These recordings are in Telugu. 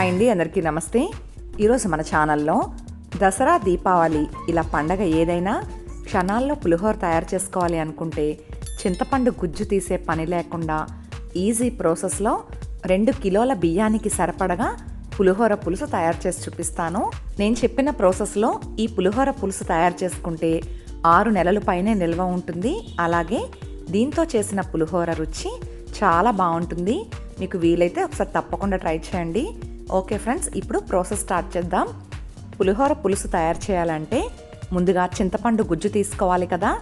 హాయ్ అండి అందరికీ నమస్తే. ఈరోజు మన ఛానల్లో దసరా దీపావళి ఇలా పండగ ఏదైనా క్షణాల్లో పులిహోర తయారు చేసుకోవాలి అనుకుంటే చింతపండు గుజ్జు తీసే పని లేకుండా ఈజీ ప్రాసెస్లో రెండు కిలోల బియ్యానికి సరిపడగా పులిహోర పులుసు తయారు చేసి చూపిస్తాను. నేను చెప్పిన ప్రాసెస్లో ఈ పులిహోర పులుసు తయారు చేసుకుంటే ఆరు నెలల పైనే నిల్వ ఉంటుంది. అలాగే దీంతో చేసిన పులిహోర రుచి చాలా బాగుంటుంది. మీకు వీలైతే ఒకసారి తప్పకుండా ట్రై చేయండి. ఓకే ఫ్రెండ్స్ ఇప్పుడు ప్రాసెస్ స్టార్ట్ చేద్దాం. పులిహోర పులుసు తయారు చేయాలంటే ముందుగా చింతపండు గుజ్జు తీసుకోవాలి కదా.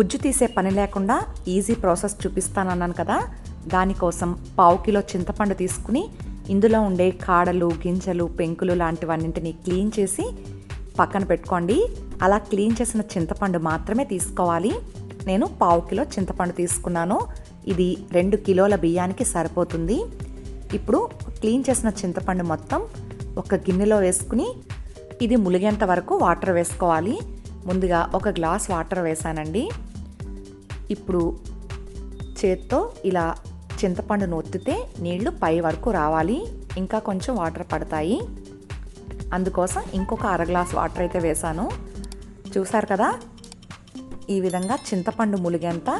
గుజ్జు తీసే పని లేకుండా ఈజీ ప్రాసెస్ చూపిస్తానన్నాను కదా. దానికోసం పావు కిలో చింతపండు తీసుకుని ఇందులో ఉండే కాడలు గింజలు పెంకులు లాంటివన్నింటినీ క్లీన్ చేసి పక్కన పెట్టుకోండి. అలా క్లీన్ చేసిన చింతపండు మాత్రమే తీసుకోవాలి. నేను పావు కిలో చింతపండు తీసుకున్నాను. ఇది రెండు కిలోల బియ్యానికి సరిపోతుంది. ఇప్పుడు క్లీన్ చేసిన చింతపండు మొత్తం ఒక గిన్నెలో వేసుకుని ఇది ములిగేంత వరకు వాటర్ వేసుకోవాలి. ముందుగా ఒక గ్లాస్ వాటర్ వేసానండి. ఇప్పుడు చేత్తో ఇలా చింతపండు నొత్తితే నీళ్ళు పై వరకు రావాలి. ఇంకా కొంచెం వాటర్ పడతాయి. అందుకోసం ఇంకొక అర గ్లాస్ వాటర్ అయితే వేసాను. చూసారు కదా? ఈ విధంగా చింతపండు ములిగేంత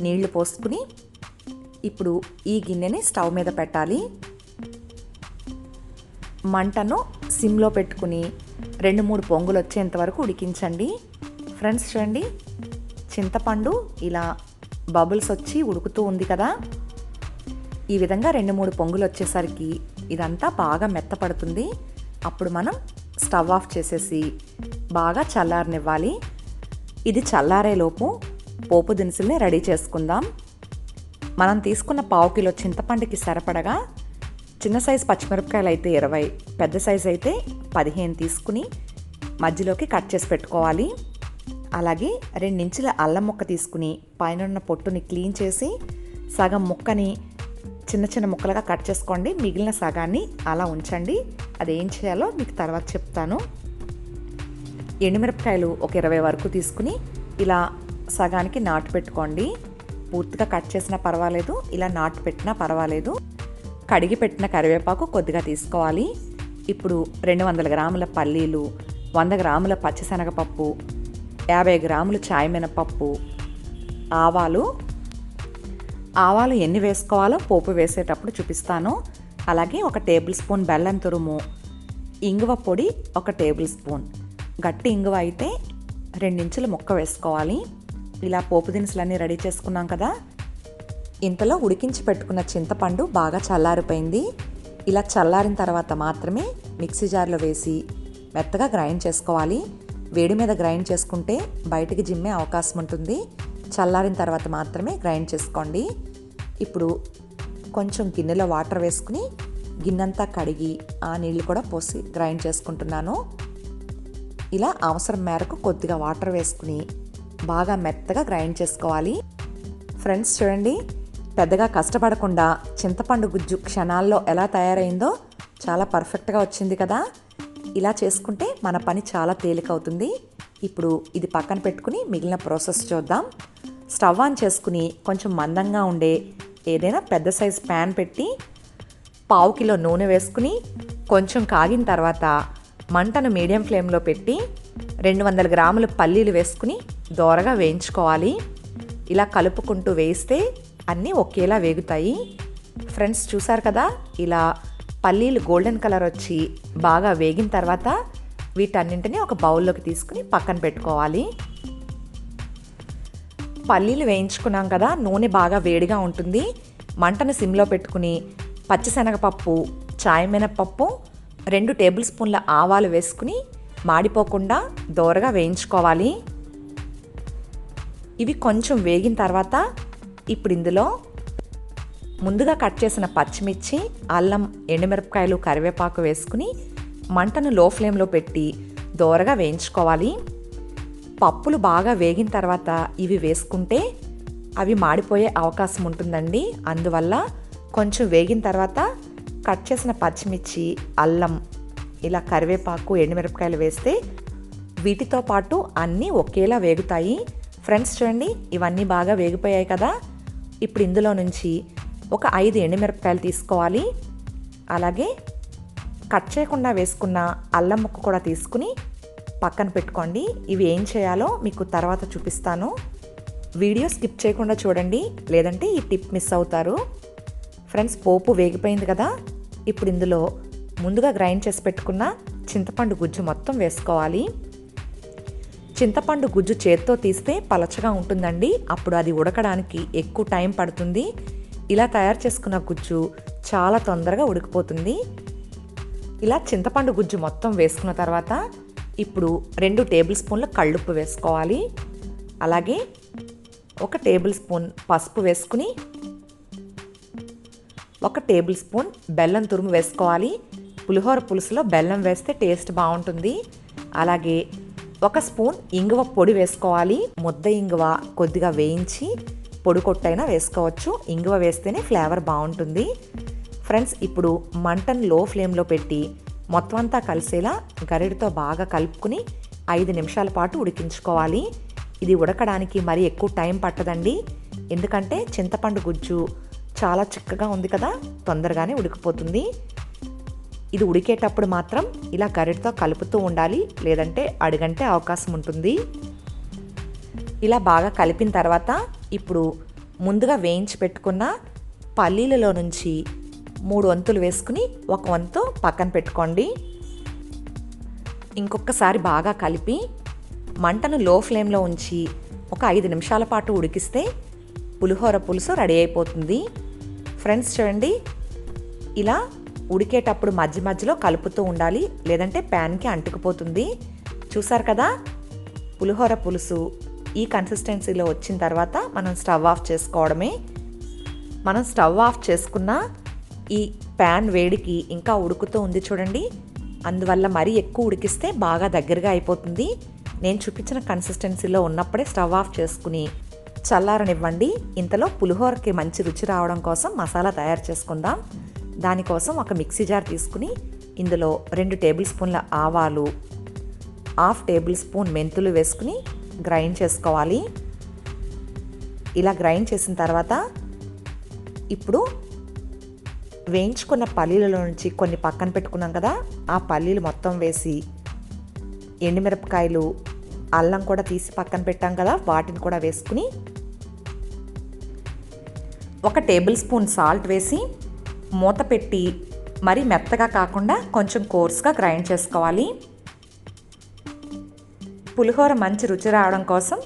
నీళ్ళు పోసుకుని ఇప్పుడు ఈ గిన్నెని స్టవ్ మీద పెట్టాలి. మంటను సిమ్లో పెట్టుకుని రెండు మూడు పొంగులు వచ్చేంత వరకు ఉడికించండి. ఫ్రెండ్స్ చూడండి. చింతపండు ఇలా బబుల్స్ వచ్చి ఉడుకుతూ ఉంది కదా. ఈ విధంగా రెండు మూడు పొంగులు వచ్చేసరికి ఇదంతా బాగా మెత్తపడుతుంది. అప్పుడు మనం స్టవ్ ఆఫ్ చేసేసి బాగా చల్లారనివ్వాలి. ఇది చల్లారేలోపు పోపు దినుసుల్ని రెడీ చేసుకుందాం. మనం తీసుకున్న పావు కిలో చింతపండుకి సరిపడగా చిన్న సైజు పచ్చిమిరపకాయలు అయితే ఇరవై పెద్ద సైజు అయితే పదిహేను తీసుకుని మధ్యలోకి కట్ చేసి పెట్టుకోవాలి. అలాగే రెండించుల అల్లం ముక్క తీసుకుని పైన పొట్టుని క్లీన్ చేసి సగం ముక్కని చిన్న చిన్న ముక్కలుగా కట్ చేసుకోండి. మిగిలిన సగాన్ని అలా ఉంచండి. అది ఏం చేయాలో మీకు తర్వాత చెప్తాను. ఎండుమిరపకాయలు ఒక ఇరవై వరకు తీసుకుని ఇలా సగానికి నాటు పెట్టుకోండి. పూర్తిగా కట్ చేసినా పర్వాలేదు ఇలా నాటు పెట్టినా పర్వాలేదు. కడిగి పెట్టిన కరివేపాకు కొద్దిగా తీసుకోవాలి. ఇప్పుడు రెండు వందల గ్రాముల పల్లీలు వంద గ్రాముల పచ్చిశనగపప్పు యాభై గ్రాములు చాయ్ మినపప్పు ఆవాలు. ఆవాలు ఎన్ని వేసుకోవాలో పోపు వేసేటప్పుడు చూపిస్తాను. అలాగే ఒక టేబుల్ స్పూన్ బెల్లం తురుము ఇంగువ పొడి ఒక టేబుల్ స్పూన్. గట్టి ఇంగువ అయితే రెండించులు ముక్క వేసుకోవాలి. ఇలా పోపు దినుసులన్నీ రెడీ చేసుకున్నాం కదా ఇంతలో ఉడికించి పెట్టుకున్న చింతపండు బాగా చల్లారిపోయింది. ఇలా చల్లారిన తర్వాత మాత్రమే మిక్సీ జార్లో వేసి మెత్తగా గ్రైండ్ చేసుకోవాలి. వేడి మీద గ్రైండ్ చేసుకుంటే బయటికి జిమ్మే అవకాశం ఉంటుంది. చల్లారిన తర్వాత మాత్రమే గ్రైండ్ చేసుకోండి. ఇప్పుడు కొంచెం గిన్నెలో వాటర్ వేసుకుని గిన్నెంతా కడిగి ఆ నీళ్ళు కూడా పోసి గ్రైండ్ చేసుకుంటున్నాను. ఇలా అవసరం మేరకు కొద్దిగా వాటర్ వేసుకుని బాగా మెత్తగా గ్రైండ్ చేసుకోవాలి. ఫ్రెండ్స్ చూడండి పెద్దగా కష్టపడకుండా చింతపండు గుజ్జు క్షణాల్లో ఎలా తయారైందో చాలా పర్ఫెక్ట్గా వచ్చింది కదా. ఇలా చేసుకుంటే మన పని చాలా తేలికవుతుంది. ఇప్పుడు ఇది పక్కన పెట్టుకుని మిగిలిన ప్రాసెస్ చూద్దాం. స్టవ్ ఆన్ చేసుకుని కొంచెం మందంగా ఉండే ఏదైనా పెద్ద సైజ్ ప్యాన్ పెట్టి పావు కిలో నూనె వేసుకుని కొంచెం కాగిన తర్వాత మంటను మీడియం ఫ్లేమ్లో పెట్టి రెండు వందల గ్రాములు పల్లీలు వేసుకుని దోరగా వేయించుకోవాలి. ఇలా కలుపుకుంటూ వేస్తే అన్నీ ఒకేలా వేగుతాయి. ఫ్రెండ్స్ చూసారు కదా ఇలా పల్లీలు గోల్డెన్ కలర్ వచ్చి బాగా వేగిన తర్వాత వీటన్నింటినీ ఒక బౌల్లోకి తీసుకుని పక్కన పెట్టుకోవాలి. పల్లీలు వేయించుకున్నాం కదా నూనె బాగా వేడిగా ఉంటుంది. మంటను సిమ్లో పెట్టుకుని పచ్చిశనగపప్పు చాయ్ మినపప్పు రెండు టేబుల్ స్పూన్ల ఆవాలు వేసుకుని మాడిపోకుండా దోరగా వేయించుకోవాలి. ఇవి కొంచెం వేగిన తర్వాత ఇప్పుడు ఇందులో ముందుగా కట్ చేసిన పచ్చిమిర్చి అల్లం ఎండుమిరపకాయలు కరివేపాకు వేసుకుని మంటను లో ఫ్లేమ్లో పెట్టి దోరగా వేయించుకోవాలి. పప్పులు బాగా వేగిన తర్వాత ఇవి వేసుకుంటే అవి మాడిపోయే అవకాశం ఉంటుందండి. అందువల్ల కొంచెం వేగిన తర్వాత కట్ చేసిన పచ్చిమిర్చి అల్లం ఇలా కరివేపాకు ఎండుమిరపకాయలు వేస్తే వీటితో పాటు అన్నీ ఒకేలా వేగుతాయి. ఫ్రెండ్స్ చూడండి ఇవన్నీ బాగా వేగిపోయాయి కదా. ఇప్పుడు ఇందులో నుంచి ఒక ఐదు ఎండుమిరపకాయలు తీసుకోవాలి. అలాగే కట్ చేయకుండా వేసుకున్న అల్లం ముక్క కూడా తీసుకుని పక్కన పెట్టుకోండి. ఇవి ఏం చేయాలో మీకు తర్వాత చూపిస్తాను. వీడియో స్కిప్ చేయకుండా చూడండి లేదంటే ఈ టిప్ మిస్ అవుతారు. ఫ్రెండ్స్ పోపు వేగిపోయింది కదా? ఇప్పుడు ఇందులో ముందుగా గ్రైండ్ చేసి పెట్టుకున్న చింతపండు గుజ్జు మొత్తం వేసుకోవాలి. చింతపండు గుజ్జు చేత్తో తీస్తే పలచగా ఉంటుందండి. అప్పుడు అది ఉడకడానికి ఎక్కువ టైం పడుతుంది. ఇలా తయారు చేసుకున్న గుజ్జు చాలా తొందరగా ఉడికిపోతుంది. ఇలా చింతపండు గుజ్జు మొత్తం వేసుకున్న తర్వాత ఇప్పుడు రెండు టేబుల్ స్పూన్ల కళ్ళుప్పు వేసుకోవాలి. అలాగే ఒక టేబుల్ స్పూన్ పసుపు వేసుకుని ఒక టేబుల్ స్పూన్ బెల్లం తురుము వేసుకోవాలి. పులిహోర పులుసులో బెల్లం వేస్తే టేస్ట్ బాగుంటుంది. అలాగే ఒక స్పూన్ ఇంగువ పొడి వేసుకోవాలి. ముద్ద ఇంగువ కొద్దిగా వేయించి పొడి కొట్టైనా వేసుకోవచ్చు. ఇంగువ వేస్తేనే ఫ్లేవర్ బాగుంటుంది. ఫ్రెండ్స్ ఇప్పుడు మంటను లో ఫ్లేమ్లో పెట్టి మొత్తం అంతా కలిసేలా గరిడితో బాగా కలుపుకుని ఐదు నిమిషాల పాటు ఉడికించుకోవాలి. ఇది ఉడకడానికి మరీ ఎక్కువ టైం పట్టదండి. ఎందుకంటే చింతపండు గుజ్జు చాలా చిక్కగా ఉంది కదా తొందరగానే ఉడికిపోతుంది. ఇది ఉడికేటప్పుడు మాత్రం ఇలా గరిటతో కలుపుతూ ఉండాలి లేదంటే అడుగంటే అవకాశం ఉంటుంది. ఇలా బాగా కలిపిన తర్వాత ఇప్పుడు ముందుగా వేయించి పెట్టుకున్న పల్లీలలో నుంచి మూడు వంతులు వేసుకుని ఒక వంతు పక్కన పెట్టుకోండి. ఇంకొకసారి బాగా కలిపి మంటను లో ఫ్లేమ్లో ఉంచి ఒక ఐదు నిమిషాల పాటు ఉడికిస్తే పులిహోర పులుసు రెడీ అయిపోతుంది. ఫ్రెండ్స్ చూడండి ఇలా ఉడికేటప్పుడు మధ్య మధ్యలో కలుపుతూ ఉండాలి లేదంటే ప్యాన్కి అంటుకుపోతుంది. చూసారు కదా? పులిహోర పులుసు ఈ కన్సిస్టెన్సీలో వచ్చిన తర్వాత మనం స్టవ్ ఆఫ్ చేసుకోవడమే. మనం స్టవ్ ఆఫ్ చేసుకున్న ఈ ప్యాన్ వేడికి ఇంకా ఉడుకుతూ ఉంది చూడండి. అందువల్ల మరీ ఎక్కువ ఉడికిస్తే బాగా దగ్గరగా అయిపోతుంది. నేను చూపించిన కన్సిస్టెన్సీలో ఉన్నప్పుడే స్టవ్ ఆఫ్ చేసుకుని చల్లారనివ్వండి. ఇంతలో పులిహోరకి మంచి రుచి రావడం కోసం మసాలా తయారు చేసుకుందాం. దానికోసం ఒక మిక్సీ జార్ తీసుకుని ఇందులో రెండు టేబుల్ స్పూన్ల ఆవాలు హాఫ్ టేబుల్ స్పూన్ మెంతులు వేసుకుని గ్రైండ్ చేసుకోవాలి. ఇలా గ్రైండ్ చేసిన తర్వాత ఇప్పుడు వేయించుకున్న పల్లీలలో నుంచి కొన్ని పక్కన పెట్టుకున్నాం కదా ఆ పల్లీలు మొత్తం వేసి ఎండుమిరపకాయలు అల్లం కూడా తీసి పక్కన పెట్టాం కదా వాటిని కూడా వేసుకుని ఒక టేబుల్ స్పూన్ సాల్ట్ వేసి మూత పెట్టి మరి మెత్తగా కాకుండా కొంచెం కోర్స్గా గ్రైండ్ చేసుకోవాలి. పులిహోర మంచి రుచి రావడం కోసం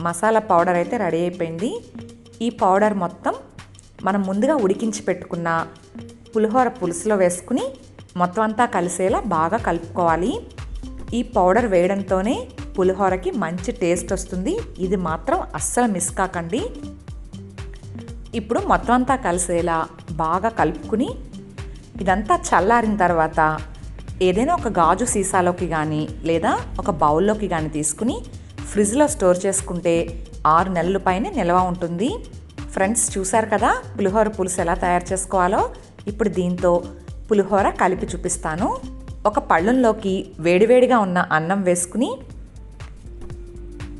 మసాలా పౌడర్ అయితే రెడీ అయిపోయింది. ఈ పౌడర్ మొత్తం మనం ముందుగా ఉడికించి పెట్టుకున్న పులిహోర పులుసులో వేసుకుని మొత్తం అంతా కలిసేలా బాగా కలుపుకోవాలి. ఈ పౌడర్ వేయడంతోనే పులిహోరకి మంచి టేస్ట్ వస్తుంది. ఇది మాత్రం అస్సలు మిస్ కాకండి. ఇప్పుడు మొత్తం అంతా కలిసేలా బాగా కలుపుకుని ఇదంతా చల్లారిన తర్వాత ఏదైనా ఒక గాజు సీసాలోకి కానీ లేదా ఒక బౌల్లోకి కానీ తీసుకుని ఫ్రిడ్జ్లో స్టోర్ చేసుకుంటే ఆరు నెలల పైన నిల్వ ఉంటుంది. ఫ్రెండ్స్ చూశారు కదా పులిహోర పులుసు ఎలా తయారు చేసుకోవాలో? ఇప్పుడు దీంతో పులిహోర కలిపి చూపిస్తాను. ఒక పళ్ళంలోకి వేడివేడిగా ఉన్న అన్నం వేసుకుని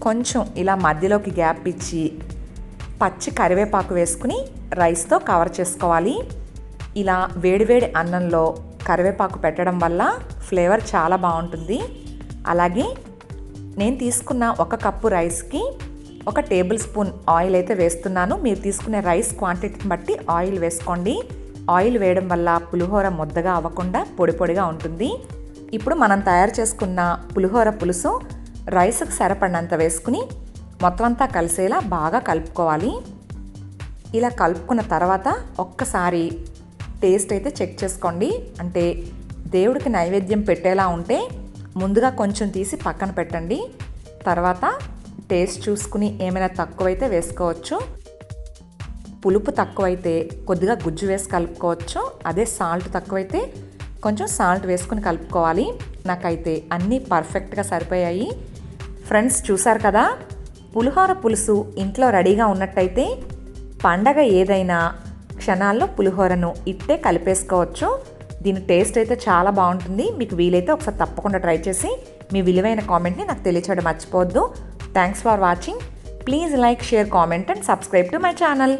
కొంచెం ఇలా మధ్యలోకి గ్యాప్ ఇచ్చి పచ్చి కరివేపాకు వేసుకుని రైస్తో కవర్ చేసుకోవాలి. ఇలా వేడివేడి అన్నంలో కరివేపాకు పెట్టడం వల్ల ఫ్లేవర్ చాలా బాగుంటుంది. అలాగే నేను తీసుకున్న ఒక కప్పు రైస్కి ఒక టేబుల్ స్పూన్ ఆయిల్ అయితే వేస్తున్నాను. మీరు తీసుకునే రైస్ క్వాంటిటీని బట్టి ఆయిల్ వేసుకోండి. ఆయిల్ వేయడం వల్ల పులిహోర ముద్దగా అవ్వకుండా పొడి పొడిగా ఉంటుంది. ఇప్పుడు మనం తయారు చేసుకున్న పులిహోర పులుసు రైస్కి సరిపడినంత వేసుకుని మొత్తం అంతా కలిసేలా బాగా కలుపుకోవాలి. ఇలా కలుపుకున్న తర్వాత ఒక్కసారి టేస్ట్ అయితే చెక్ చేసుకోండి. అంటే దేవుడికి నైవేద్యం పెట్టేలా ఉంటే ముందుగా కొంచెం తీసి పక్కన పెట్టండి. తర్వాత టేస్ట్ చూసుకుని ఏమైనా తక్కువైతే వేసుకోవచ్చు. పులుపు తక్కువైతే కొద్దిగా గుజ్జు వేసి కలుపుకోవచ్చు. అదే సాల్ట్ తక్కువైతే కొంచెం సాల్ట్ వేసుకుని కలుపుకోవాలి. నాకైతే అన్నీ పర్ఫెక్ట్గా సరిపోయాయి. ఫ్రెండ్స్ చూసారు కదా? పులిహోర పులుసు ఇంట్లో రెడీగా ఉన్నట్టయితే పండగ ఏదైనా క్షణాల్లో పులిహోరను ఇట్టే కలిపేసుకోవచ్చు. దీని టేస్ట్ అయితే చాలా బాగుంటుంది. మీకు వీలైతే ఒకసారి తప్పకుండా ట్రై చేసి మీ విలువైన కామెంట్ని నాకు తెలియచేయడం మర్చిపోవద్దు. Thanks for watching please like share comment and subscribe to my channel